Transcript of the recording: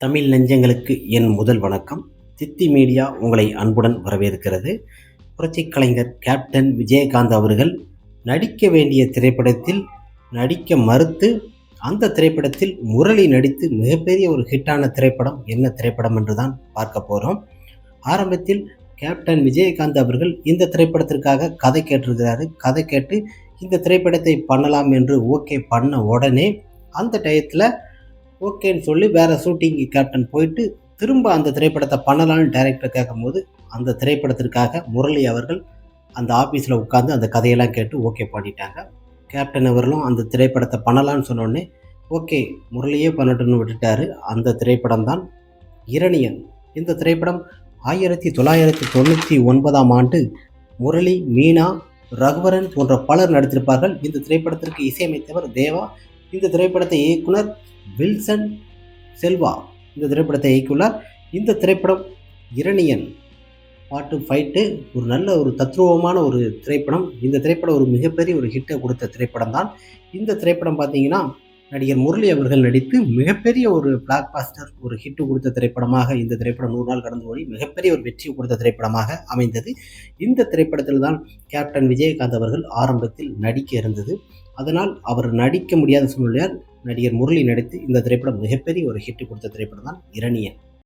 தமிழ் நெஞ்சங்களுக்கு என் முதல் வணக்கம். சித்தி மீடியா உங்களை அன்புடன் வரவேற்கிறது. புரட்சி கலைஞர் கேப்டன் விஜயகாந்த் அவர்கள் நடிக்க வேண்டிய திரைப்படத்தில் நடிக்க மறுத்து அந்த திரைப்படத்தில் முரளி நடித்து மிகப்பெரிய ஒரு ஹிட்டான திரைப்படம் என்ன திரைப்படம் என்று தான் பார்க்க போகிறோம் ஆரம்பத்தில் கேப்டன் விஜயகாந்த் அவர்கள் இந்த திரைப்படத்திற்காக கதை கேட்டிருக்கிறாரு. கதை கேட்டு இந்த திரைப்படத்தை பண்ணலாம் என்று ஓகே பண்ண உடனே அந்த டயத்தில் ஓகேன்னு சொல்லி வேறு ஷூட்டிங் கேப்டன் போயிட்டு திரும்ப அந்த திரைப்படத்தை பண்ணலான்னு டைரக்டர் கேட்கும்போது அந்த திரைப்படத்திற்காக முரளி அவர்கள் அந்த ஆஃபீஸில் உட்காந்து அந்த கதையெல்லாம் கேட்டு ஓகே பண்ணிட்டாங்க. கேப்டன் அவர்களும் அந்த திரைப்படத்தை பண்ணலான்னு சொன்னோடனே ஓகே முரளியே பண்ணட்டும்னு விட்டுட்டாரு. அந்த திரைப்படம் தான் இரணியன். இந்த திரைப்படம் ஆயிரத்தி தொள்ளாயிரத்தி தொண்ணூற்றி ஒன்பதாம் ஆண்டு முரளி மீனா ரகுவரன் போன்ற பலர் நடித்திருப்பார்கள். இந்த திரைப்படத்திற்கு இசையமைத்தவர் தேவா இந்த திரைப்படத்தை இயக்குனர் வில்சன் செல்வா. இந்த திரைப்படத்தை இயக்கியுள்ளார். இந்த திரைப்படம் இரணியன் பாட்டு ஃபைட்டு. ஒரு நல்ல ஒரு தத்ரூபமான ஒரு திரைப்படம். இந்த திரைப்படம் ஒரு மிகப்பெரிய ஒரு ஹிட்டை கொடுத்த திரைப்படம் தான் இந்த திரைப்படம் பார்த்தீங்கன்னா நடிகர் முரளி அவர்கள் நடித்து மிகப்பெரிய ஒரு பிளாக் பாஸ்டர் ஒரு ஹிட்டு கொடுத்த திரைப்படமாக இந்த திரைப்படம் நூறு நாள் கடந்து ஓடி மிகப்பெரிய ஒரு வெற்றி கொடுத்த திரைப்படமாக அமைந்தது. இந்த திரைப்படத்தில் தான் கேப்டன் விஜயகாந்த் அவர்கள் ஆரம்பத்தில் நடிக்க இருந்தது. அதனால் அவர் நடிக்க முடியாத சூழ்நிலையால் நடிகர் முரளி நடித்து இந்த திரைப்படம் மிகப்பெரிய ஒரு ஹிட் கொடுத்த திரைப்படம் தான் இரணியன்.